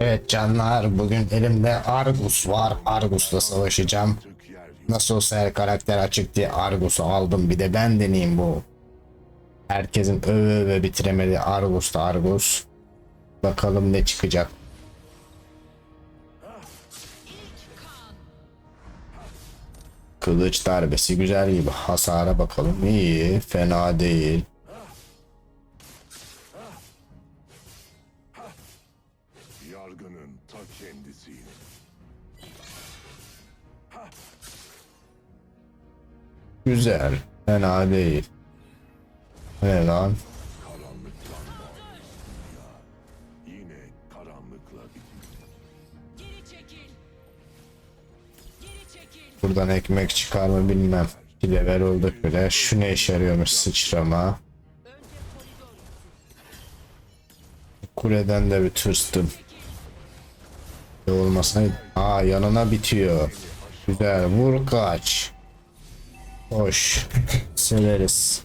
Evet canlar bugün elimde Argus var. Argus'la savaşacağım. Nasıl olsa her karakter açık diye Argus'u aldım. Bir de ben deneyeyim bu. Herkesin öve öve bitiremedi Argus'ta Argus. Bakalım ne çıkacak. Kılıç darbesi güzel gibi. Hasara bakalım. İyi. Fena değil. Yargının ta kendisiyim. Güzel. Fena değil. Ne lan? Karanlıktan var. Ya, yine karanlıkla bitiyor. Geri çekil. Geri çekil. Buradan ekmek çıkar mı bilmem. Bir level olduk bile. Şu ne işe yarıyormuş sıçrama. Kuleden de bir tırstım. Olmasına... Aa yanına bitiyor. Güzel vur kaç. Hoş. Severiz.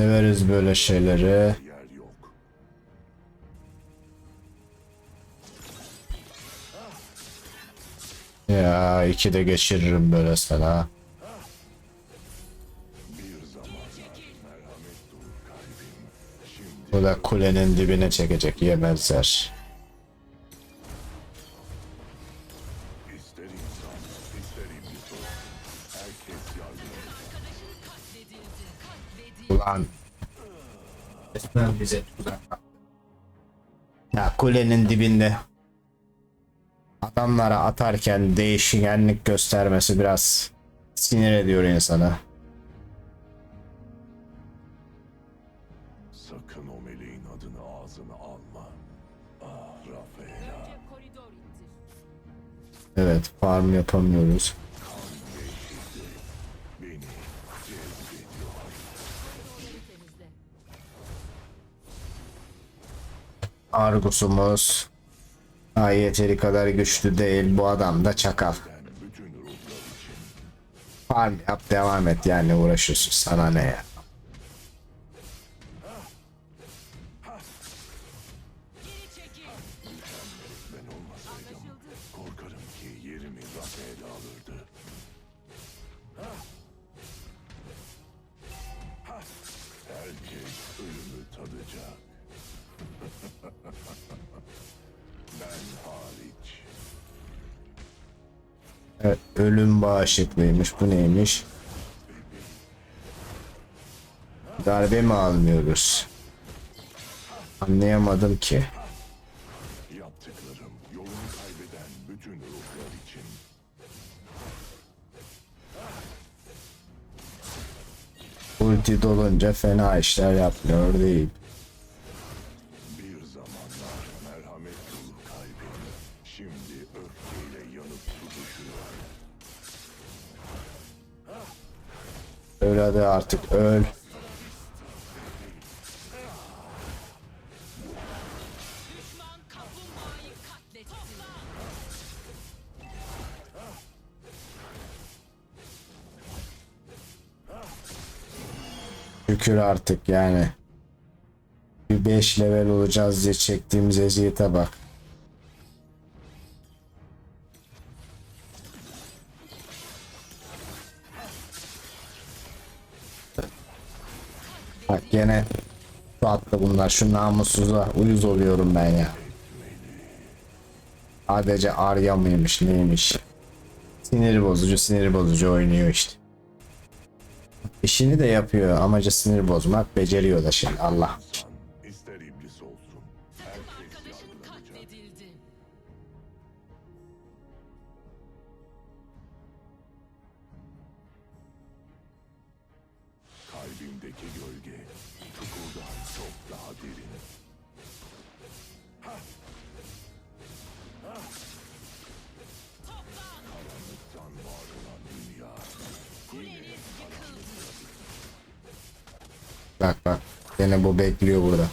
Severiz böyle şeyleri. Ya iki de geçiririm böyle sana. Bu da kulenin dibine çekecek yemezler. Ulan. Ya kulenin dibinde. Adamlara atarken değişkenlik göstermesi biraz sinir ediyor insana. Evet farm yapamıyoruz. Argus'umuz ha, yeteri kadar güçlü değil. Bu adam da çakal. Farm yap devam et yani uğraşıyorsun sana ne ya. Evet, ölüm bağışıklıymış. Bu neymiş? Darbe mi almıyoruz? Anlayamadım ki. Yaptıklarım yolunu kaybeden bütün ruhlar için. Ulti dolunca fena işler yapmıyor değil. Hadi artık öl. Şükür artık yani. Bir 5 level olacağız diye çektiğimiz eziyete bak. Gene şu attı bunlar. Şu namussuza uyuz oluyorum ben ya. Sadece Arya mıymış neymiş. Sinir bozucu sinir bozucu oynuyor işte. İşini de yapıyor. Amacı sinir bozmak. Beceriyor da şimdi Allah. Bak bak. Gene bu bekliyor burada.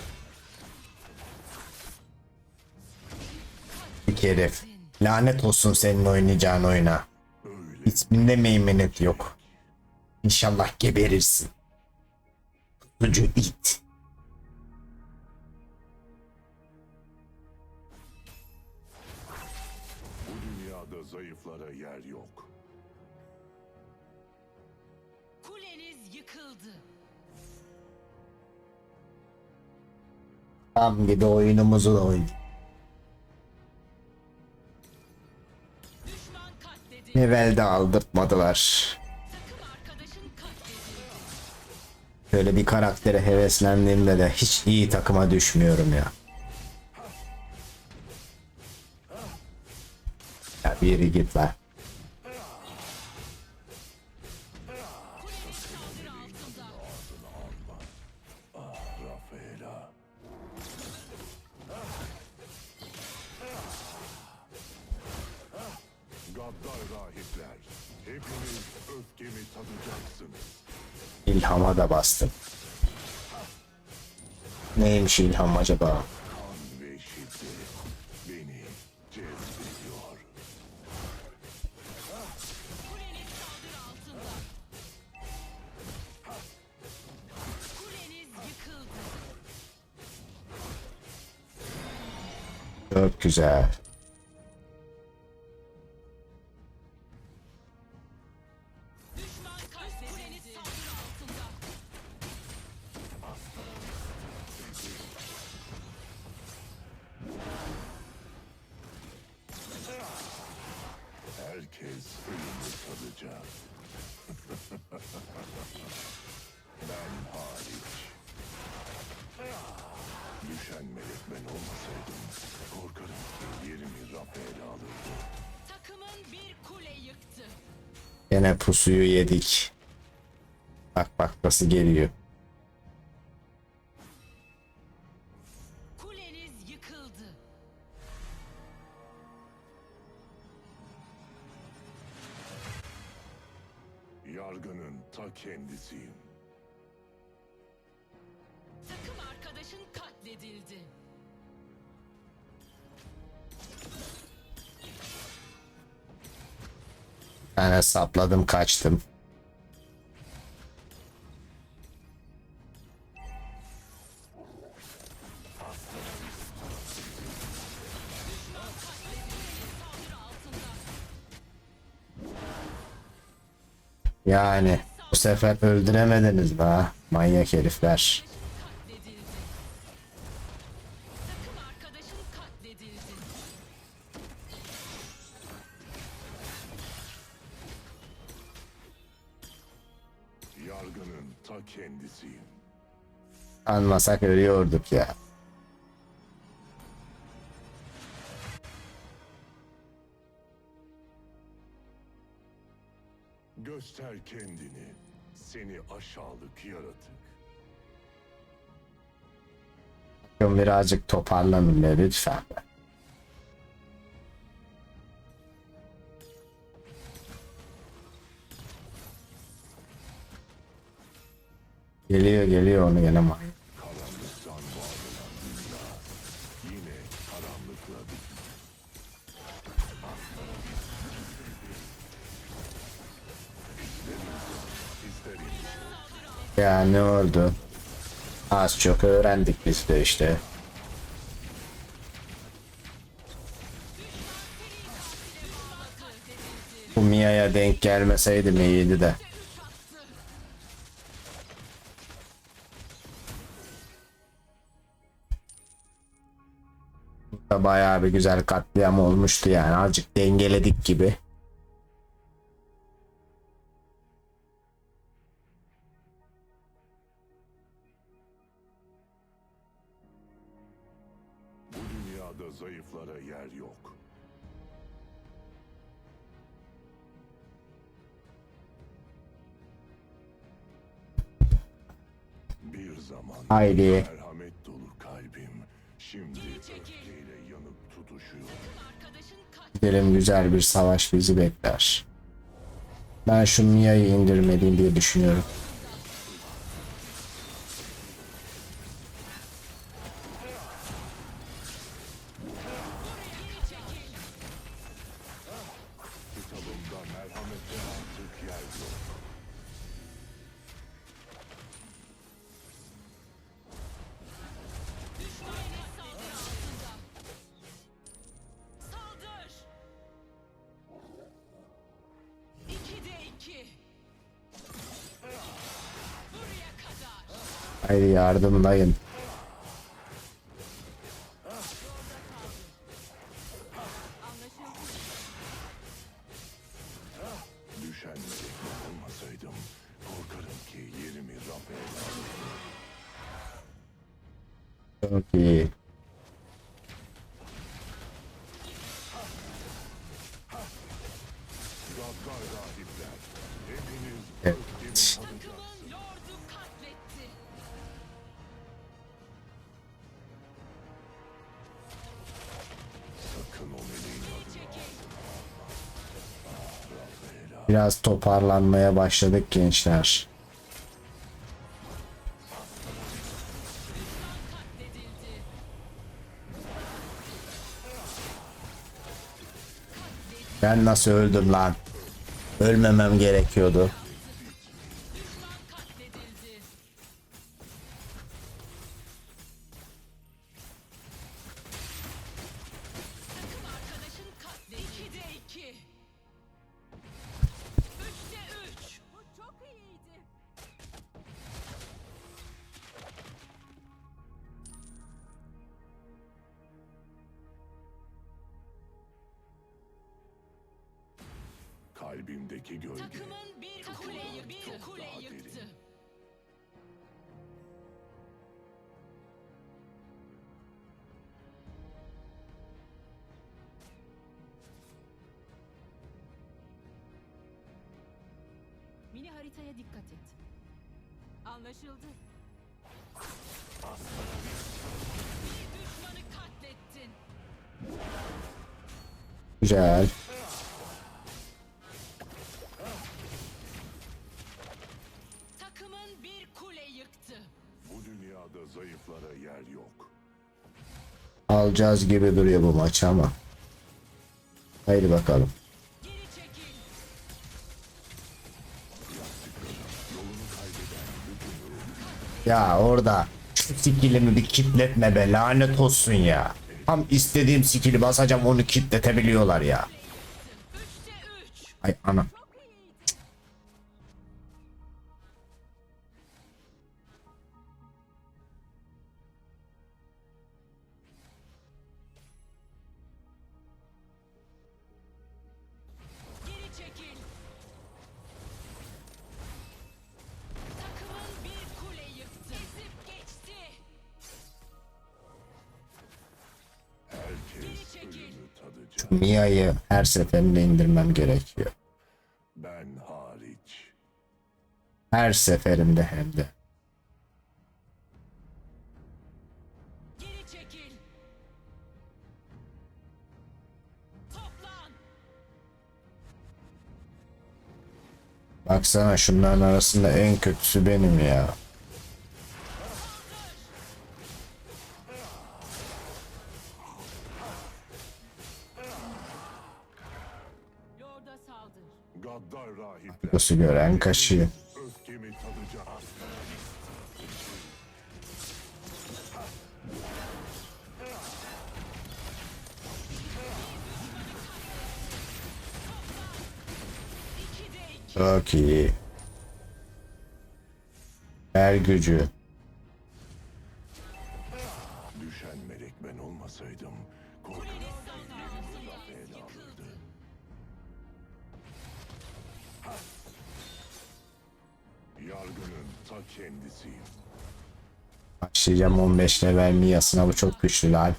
Bir herif. Lanet olsun senin oynayacağın oyuna. İsminde meymenet yok. İnşallah geberirsin. Kutucu it. Tam gibi oyunumuzu da katledildi. Level de aldırtmadılar. Şöyle bir karaktere heveslendiğimde de hiç iyi takıma düşmüyorum ya. Ya bir git lan. Rahipler, hepiniz öfkemi tadacaksınız. İlhama da bastım. Neymiş ilham acaba? Kan ve Gene pusuyu yedik. Bak bak nasıl geliyor. Ben hesapladım kaçtım. Yani bu sefer öldüremediniz be manyak herifler. Yargının ta kendisiyim. Anmasak ölüyorduk ya. Göster kendini. Seni aşağılık yaratık. Birazcık toparlanın lütfen Geliyor geliyor onu gene manyak. Ya ne oldu? Az çok öğrendik biz de işte. Bu Mia'ya denk gelmeseydim iyiydi de. Burada Bayağı bir güzel katliam olmuştu yani. Azıcık dengeledik gibi. bu dünyada zayıflara yer yok. Bir zaman Haydi. merhamet dolu kalbim şimdi öfkeyle Gidelim güzel bir savaş bizi bekler. Ben şu Mia'yı indirmeliyim diye düşünüyorum. Haydi yardımlayın. Biraz toparlanmaya başladık gençler. Ben nasıl öldüm lan? Ölmemem gerekiyordu. Kalbimdeki gölge. Takımın bir kule yıktı. Bir kule yıktı. derin. Mini haritaya dikkat et. Anlaşıldı. Bir düşmanı katlettin. Güzel. Zayıflara yer yok. Alacağız gibi duruyor bu maç ama. Haydi bakalım. Ya orada şu skillimi bir kitletme be lanet olsun ya. Tam istediğim skilli basacağım onu kitletebiliyorlar ya. Ay ana. Mia'yı her seferinde indirmem gerekiyor. Ben hariç. Her seferinde hem de. Geri çekil. Toplan. Baksana şunların arasında en kötüsü benim ya. Nasıl gören kaşıyor. Çok iyi. Ver gücü. Başlayacağım 15 level Mia'sına bu çok güçlü lan.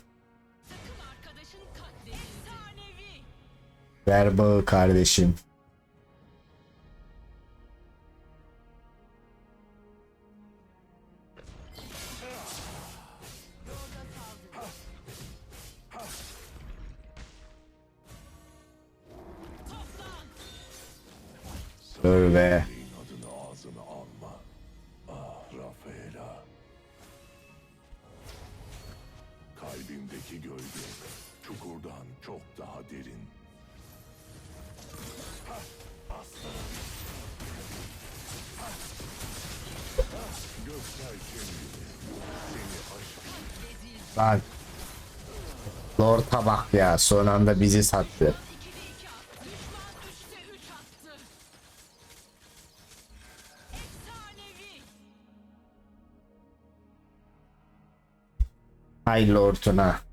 Ver bağı kardeşim. Kalbimdeki gölge çukurdan çok daha derin. Seni aşk Lan. Lord'a bak ya son anda bizi sattı. İkide iki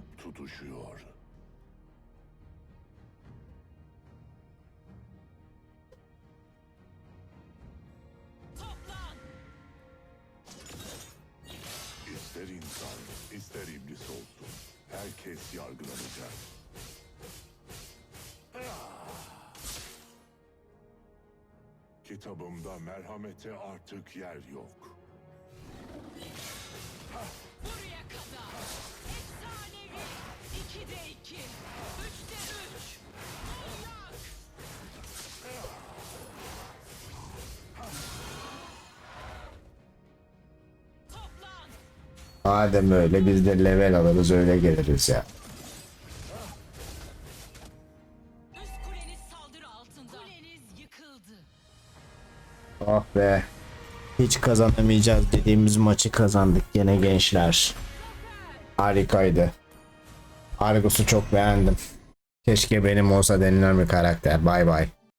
yanıp tutuşuyor. Toplan. İster insan, ister iblis olsun. Herkes yargılanacak. Kitabımda merhamete artık yer yok. Madem öyle biz de level alırız öyle geliriz ya. Oh be. Hiç kazanamayacağız dediğimiz maçı kazandık yine gençler. Harikaydı. Argus'u çok beğendim. Keşke benim olsa denilen bir karakter. Bay bay.